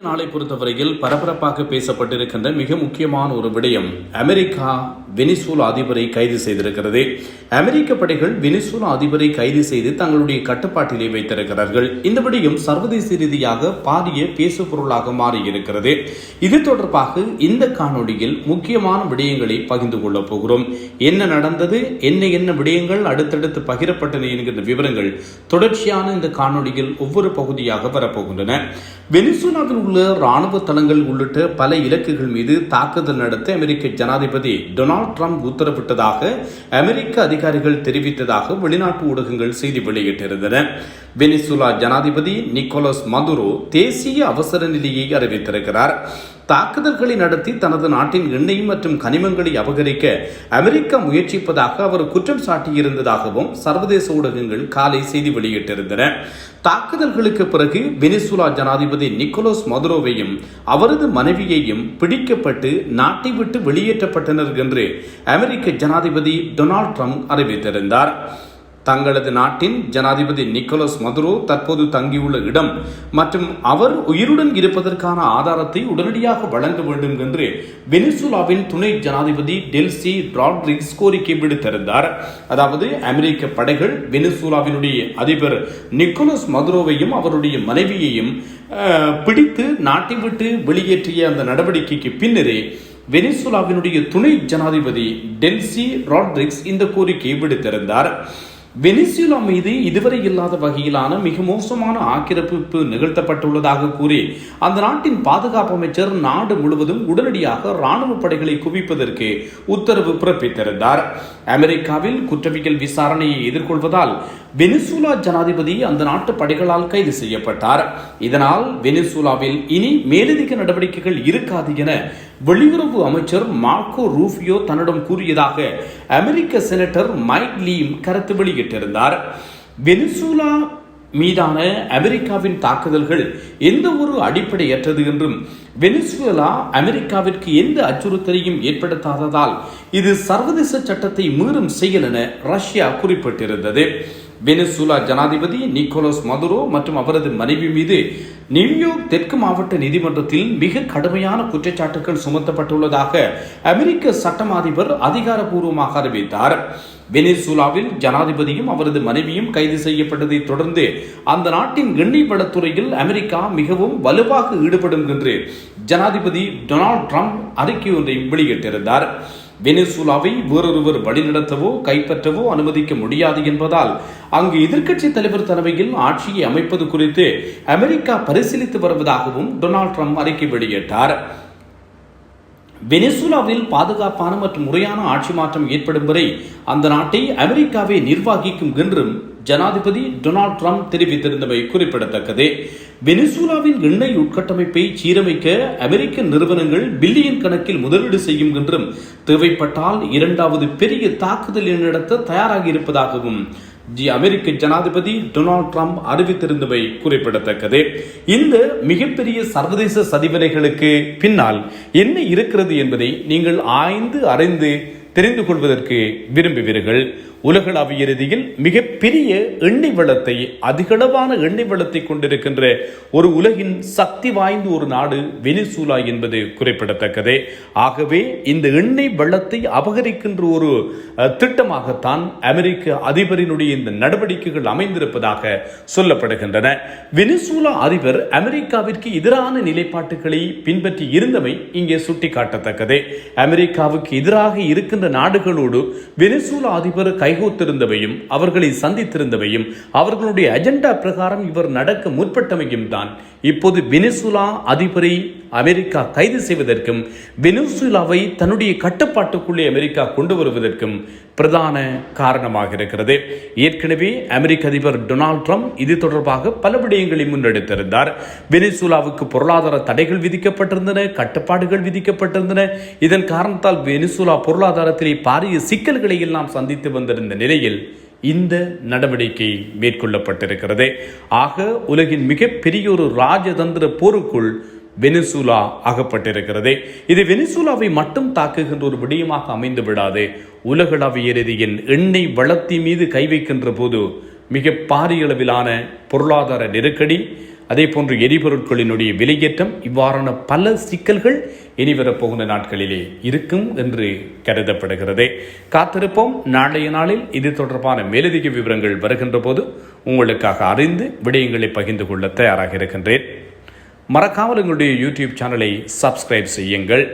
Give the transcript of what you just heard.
நாளை பொறுத்தவரையில் பரபரப்பாக பேசப்பட்டிருக்கின்ற மிக முக்கியமான ஒரு விடயம் அமெரிக்கா வெனிசூலா அதிபரை கைது செய்திருக்கிறது. அமெரிக்க படைகள் வெனிசூலா அதிபரை கைது செய்து தங்களுடைய கட்டுப்பாட்டிலே வைத்திருக்கிறார்கள். இந்த விடயம் சர்வதேச ரீதியாக பாரிய பேசு பொருளாக மாறியிருக்கிறது. இது தொடர்பாக இந்த காணொளியில் முக்கியமான விடயங்களை பகிர்ந்து கொள்ளப் போகிறோம். என்ன நடந்தது? என்ன என்ன விடயங்கள் அடுத்தடுத்து பகிரப்பட்டன என்கின்ற விவரங்கள் தொடர்ச்சியான இந்த காணொளியில் ஒவ்வொரு பகுதியாக வரப்போகின்றன. வெனிசுலாவில் உள்ள ராணுவ தளங்கள் உள்ளிட்ட பல இலக்குகள் மீது தாக்குதல் நடத்த அமெரிக்க ஜனாதிபதி டொனால்ட் ட்ரம்ப் உத்தரவிட்டதாக அமெரிக்க அதிகாரிகள் தெரிவித்ததாக வெளிநாட்டு ஊடகங்கள் செய்தி வெளியிட்டிருந்தன. வெனிசுலா ஜனாதிபதி நிக்கோலஸ் மதுரோ தேசிய அவசர நிலையை அறிவித்திருக்கிறார். தாக்குதல்களை நடத்தி தனது நாட்டின் எண்ணெய் மற்றும் கனிமங்களை அபகரிக்க அமெரிக்கா முயற்சிப்பதாக அவர் குற்றம் சாட்டியிருந்ததாகவும் சர்வதேச ஊடகங்கள் காலை செய்தி வெளியிட்டிருந்தன. தாக்குதல்களுக்கு பிறகு வெனிசுலா ஜனாதிபதி நிக்கோலோஸ் மதுரோவையும் அவரது மனைவியையும் பிடிக்கப்பட்டு நாட்டை விட்டு வெளியேற்றப்பட்டனர் என்று அமெரிக்க ஜனாதிபதி டொனால்ட் ட்ரம்ப் அறிவித்திருந்தார். தங்களது நாட்டின் ஜனாதிபதி நிக்கோலஸ் மதுரோ தற்போது தங்கியுள்ள இடம் மற்றும் அவர் உயிருடன் இருப்பதற்கான ஆதாரத்தை உடனடியாக வழங்க வேண்டும் என்று வெனிசுலாவின் துணை ஜனாதிபதி டெல்சி ராட்ரிக்ஸ் கோரிக்கை விடுத்திருந்தார். அதாவது அமெரிக்க படைகள் வெனிசுலாவினுடைய அதிபர் நிக்கோலஸ் மதுரோவையும் அவருடைய மனைவியையும் பிடித்து நாட்டை விட்டு வெளியேற்றிய அந்த நடவடிக்கைக்கு பின்னரே வெனிசுலாவினுடைய துணை ஜனாதிபதி டெல்சி ராட்ரிக்ஸ் இந்த கோரிக்கையை விடுத்திருந்தார். வெனிசுலா மீது இதுவரை இல்லாத வகையிலான மிக மோசமான ஆக்கிரமிப்பு நிகழ்த்தப்பட்டுள்ளதாக கூறி அந்த நாட்டின் பாதுகாப்பு அமைச்சர் நாடு முழுவதும் உடனடியாக ராணுவ படைகளை குவிப்பதற்கு உத்தரவு பிறப்பித்திருந்தார். அமெரிக்காவில் குற்றவியல் விசாரணையை எதிர்கொள்வதால் வெனிசூலா ஜனாதிபதி அந்த நாட்டு படைகளால் கைது செய்யப்பட்டார். இதனால் வெனிசுலாவில் இனி மேலதிக நடவடிக்கைகள் இருக்காது என வெளியுறவு அமைச்சர் மார்க்கோ ரூஃபியோ தன்னிடம் கூறியதாக அமெரிக்க செனட்டர் மைக் லீம் கருத்து வெளியிட்டிருந்தார். வெனிசூலா மீதான அமெரிக்காவின் தாக்குதல்கள் எந்த ஒரு அடிப்படையற்றது என்றும் வெனிசுவேலா அமெரிக்காவிற்கு எந்த அச்சுறுத்தலையும் ஏற்படுத்தாததால் இது சர்வதேச சட்டத்தை மீறும் செயல் என ரஷ்யா குறிப்பிட்டிருந்தது. வெனிசூலா ஜனாதிபதி நிக்கோலஸ் மதுரோ மற்றும் அவரது மனைவி மீது நியூயோர்க் தெற்கு மாவட்ட நீதிமன்றத்தில் மிக கடுமையான குற்றச்சாட்டுகள் சுமத்தப்பட்டுள்ளதாக அமெரிக்க சட்டம் அதிபர் அதிகாரப்பூர்வமாக அறிவித்தார். வெனிசூலாவில் ஜனாதிபதியும் அவரது மனைவியும் கைது செய்யப்பட்டதை தொடர்ந்து அந்த நாட்டின் எண்ணெய் வளத்துறையில் அமெரிக்கா மிகவும் வலுவாக ஈடுபடும் என்று ஜனாதிபதி டொனால்ட் ட்ரம்ப் அறிக்கை ஒன்றையும் வெளியிட்டிருந்தார். வெனிசுலாவை வேறொருவர் வழிநடத்தவோ கைப்பற்றவோ அனுமதிக்க முடியாது என்பதால் அங்கு எதிர்க்கட்சி தலைவர் தலைமையில் ஆட்சியை அமைப்பது குறித்து அமெரிக்கா பரிசீலித்து வருவதாகவும் டொனால்ட் ட்ரம்ப் அறிக்கை வெளியிட்டார். வெனிசுலாவில் பாதுகாப்பான மற்றும் முறையான ஆட்சி மாற்றம் ஏற்படும் வரை அந்த நாட்டை அமெரிக்காவை நிர்வகிக்கும் என்றும் ஜனாதிபதி டொனால்ட் ட்ரம்ப் தெரிவித்திருந்தமை குறிப்பிடத்தக்கது. வெனிசுலாவின் எண்ணெய் உட்கட்டமைப்பை சீரமைக்க அமெரிக்க நிறுவனங்கள் பில்லியன் கணக்கில் முதலீடு செய்யும் என்றும் தேவைப்பட்டால் இரண்டாவது பெரிய தாக்குதல் நடத்த தயாராக இருப்பதாகவும் ஜி அமெரிக்க ஜனாதிபதி டொனால்ட் ட்ரம்ப் அறிவித்திருந்தவை குறிப்பிடத்தக்கது. இந்த மிகப்பெரிய சர்வதேச சதிவினைகளுக்கு பின்னால் என்ன இருக்கிறது என்பதை நீங்கள் ஆய்ந்து அறிந்து தெரிந்து கொள்வதற்கு விரும்புவீர்கள். உலகளாவிய ரீதியில் மிகப்பெரிய எண்ணெய் வளத்தை அதிகளவான எண்ணெய் வளத்தை கொண்டிருக்கின்ற ஒரு உலகின் சக்தி வாய்ந்த ஒரு நாடு வெனிசூலா என்பது குறிப்பிடத்தக்கது. ஆகவே இந்த எண்ணெய் வளத்தை அபகரிக்கின்ற ஒரு திட்டமாகத்தான் அமெரிக்க அதிபரினுடைய இந்த நடவடிக்கைகள் அமைந்திருப்பதாக சொல்லப்படுகின்றன. வெனிசூலா அதிபர் அமெரிக்காவிற்கு எதிரான நிலைப்பாட்டுகளை பின்பற்றி இருந்தமை இங்கே சுட்டிக்காட்டத்தக்கது. அமெரிக்காவுக்கு எதிராக இருக்கின்ற நாடுகளோடு வெனிசூலா அதிபர் கைகூத்திருந்தவையும் அவர்களை சந்தித்திருந்தவையும் அவர்களுடைய அஜெண்டா பிரகாரம் இவர் நடக்க முற்பட்டமையும் தான். இப்போது வெனிசுலா அதிபரை அமெரிக்கா கைது செய்வதற்கும் வெனிசுலாவை தன்னுடைய கட்டுப்பாட்டுக்குள்ளே அமெரிக்கா கொண்டு வருவதற்கும் பிரதான காரணமாக இருக்கிறது. ஏற்கனவே அமெரிக்க அதிபர் டொனால்ட் ட்ரம்ப் இது தொடர்பாக பல விடயங்களை முன்னெடுத்திருந்தார். வெனிசுலாவுக்கு பொருளாதார தடைகள் விதிக்கப்பட்டிருந்தன கட்டுப்பாடுகள் விதிக்கப்பட்டிருந்தன. இதன் காரணத்தால் வெனிசுலா பொருளாதாரத்திலே பாரிய சிக்கல்களை எல்லாம் சந்தித்து வந்திருந்தது வந்திருந்த நிலையில் இந்த நடவடிக்கை மேற்கொள்ளப்பட்டிருக்கிறது. ஆக உலகின் மிகப்பெரிய ஒரு ராஜதந்திர போருக்குள் வெனிசூலா அகப்பட்டிருக்கிறது இது வெனிசூலாவை மட்டும் தாக்குகின்ற ஒரு விடயமாக அமைந்து விடாது. உலகளாவிய ரீதியில் எண்ணெய் வளத்தின் மீது கை வைக்கின்ற போது மிக பாரிய அளவிலான பொருளாதார நெருக்கடி அதே போன்று எரிபொருட்களினுடைய விலையேற்றம் இவ்வாறான பல சிக்கல்கள் இனி வரப்போகிற நாட்களிலே இருக்கும் என்று கருதப்படுகிறது. காத்திருப்போம். நாளைய நாளில் இது தொடர்பான மேலதிக விவரங்கள் வருகின்ற போது உங்களுக்காக அறிந்து விடயங்களை பகிர்ந்து கொள்ள தயாராக இருக்கின்றேன். மறக்காமல் எங்களுடைய யூடியூப் சேனலை சப்ஸ்கிரைப் செய்யுங்கள்.